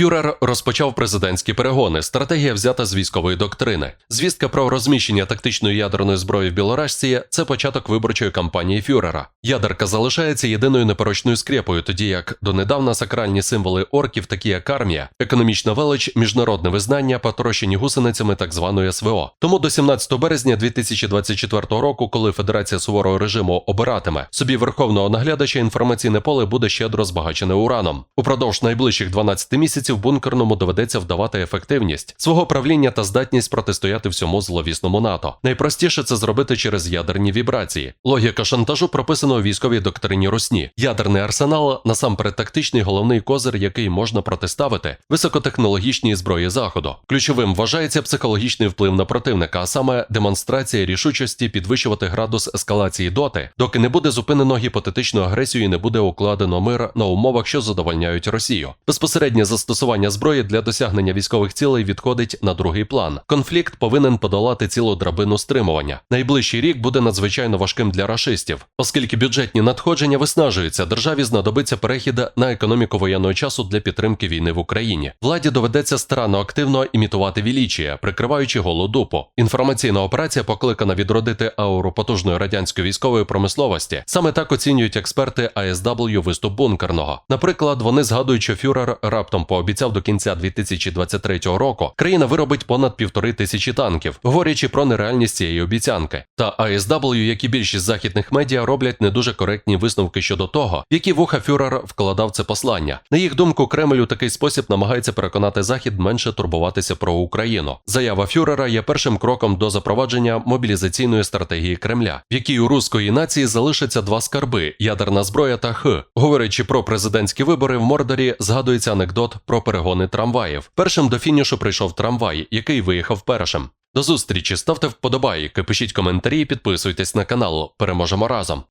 Фюрер розпочав президентські перегони. Стратегія взята з військової доктрини. Звістка про розміщення тактичної ядерної зброї в Білорашці це початок виборчої кампанії Фюрера. Ядерка залишається єдиною непорочною скрепою, тоді як донедавна сакральні символи орків, такі як армія, економічна велич, міжнародне визнання, потрощені гусеницями так званої СВО. Тому до 17 березня 2024 року, коли Федерація суворого режиму обиратиме собі верховного наглядача, інформаційне поле буде щедро збагачене ураном. Упродовж найближчих 12 місяців бункерному доведеться вдавати ефективність свого правління та здатність протистояти всьому зловісному НАТО. Найпростіше це зробити через ядерні вібрації. Логіка шантажу прописана у військовій доктрині Русні. Ядерний арсенал насамперед тактичний головний козир, який можна протиставити високотехнологічній зброї заходу. Ключовим вважається психологічний вплив на противника, а саме демонстрація рішучості підвищувати градус ескалації доти, доки не буде зупинено гіпотетичну агресію і не буде укладено мир на умовах, що задовольняють Росію. Безпосереднє застосування зброї для досягнення військових цілей відходить на другий план. Конфлікт повинен подолати цілу драбину стримування. Найближчий рік буде надзвичайно важким для рашистів, оскільки бюджетні надходження виснажуються. Державі знадобиться перехід на економіку воєнного часу для підтримки війни в Україні. Владі доведеться старанно активно імітувати вілічія, прикриваючи голу дупу. Інформаційна операція покликана відродити ауру потужної радянської військової промисловості. Саме так оцінюють експерти АСW виступ бункерного. Наприклад, вони згадують, що фюрер раптом пообіцяв до кінця 2023 року країна виробить понад півтори тисячі танків, говорячи про нереальність цієї обіцянки. Та ASW, як і більшість західних медіа, роблять не дуже коректні висновки щодо того, які вуха фюрер вкладав це послання. На їх думку, Кремль у такий спосіб намагається переконати Захід менше турбуватися про Україну. Заява фюрера є першим кроком до запровадження мобілізаційної стратегії Кремля, в якій у руської нації залишаться два скарби: ядерна зброя та х. Говорячи про президентські вибори в Мордорі, згадується анекдот про перегони трамваїв. Першим до фінішу прийшов трамвай, який виїхав першим. До зустрічі, ставте вподобайки, пишіть коментарі, підписуйтесь на канал. Переможемо разом.